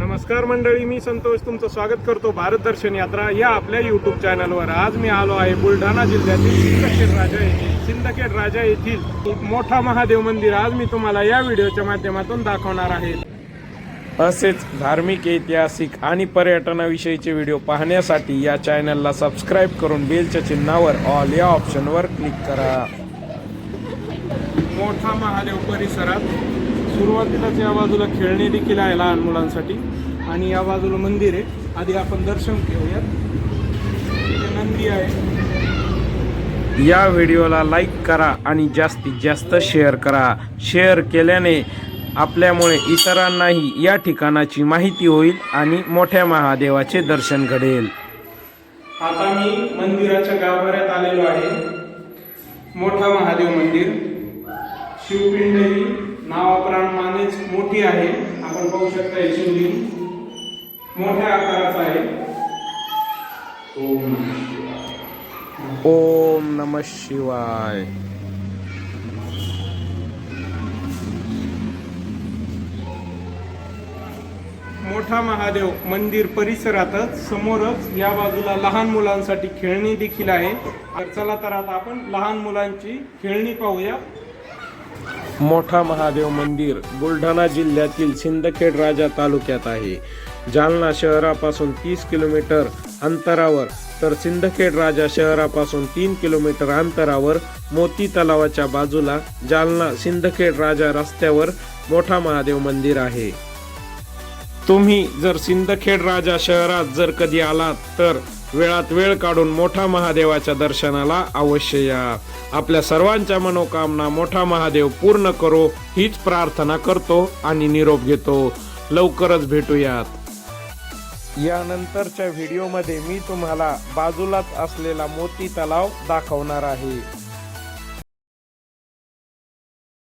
नमस्कार मंडळी मी संतोष तुमचं स्वागत करतो भारत दर्शन यात्रा या आपल्या युट्यूब चॅनलवर आज मी आलो आहे बुलढाणा जिल्ह्यातील सिंदखेड राजा येथील सिंदखेड राजा येथील मोठा महादेव मंदिर. आज मी तुम्हाला या व्हिडिओच्या माध्यमातून दाखवणार आहे. असेच धार्मिक ऐतिहासिक आणि पर्यटनाविषयीचे व्हिडिओ पाहण्यासाठी या चॅनलला सबस्क्राईब करून बेलच्या चिन्हावर ऑल या ऑप्शनवर क्लिक करा. मोठा महादेव परिसरात सुरुवातीलाच या बाजूला खेळणे देखील आहे लहान मुलांसाठी. आणि या बाजूला मंदिर आहे. आधी आपण दर्शन घेऊयात. इथे नंदी आहे. या व्हिडिओला लाईक करा आणि जास्तीत जास्त शेअर करा. शेअर केल्याने आपल्यामुळे इतरांनाही या ठिकाणाची माहिती होईल आणि मोठ्या महादेवाचे दर्शन घडेल. आता मी मंदिराच्या गाभाऱ्यात आलेलो आहे. मोठा महादेव मंदिर. शिवपिंड ही नावाप्रमाणेच मोठी आहे. आपण पाहू शकता शिवलिंग मोठ्या आकाराचं आहे. ओम ओम नम शिवाय. मोठा महादेव मंदिर परिसरातच समोरच या बाजूला लहान मुलांसाठी खेळणी देखील आहे. चला तर आता आपण लहान मुलांची खेळणी पाहूया. मोठा महादेव मंदिर बुलढाणा जिल्ह्यातील सिंदखेड राजा तालुक्यात आहे. जालना शहरापासून तीस किलोमीटर अंतरावर तर सिंदखेड राजा शहरापासून तीन किलोमीटर अंतरावर मोती तलावाच्या बाजूला जालना सिंदखेड राजा रस्त्यावर मोठा महादेव मंदिर आहे. तुम्ही जर सिंदखेड राजा शहरात जर कधी आलात तर वेळात वेळ काढून मोठा महादेवाच्या दर्शनाला अवश्य या. आपल्या सर्वांच्या मनोकामना मोठा महादेव पूर्ण करो हीच प्रार्थना करतो आणि निरोप घेतो. लवकरच भेटूयात. यानंतरच्या व्हिडिओमध्ये मी तुम्हाला बाजूलाच असलेला मोती तलाव दाखवणार आहे.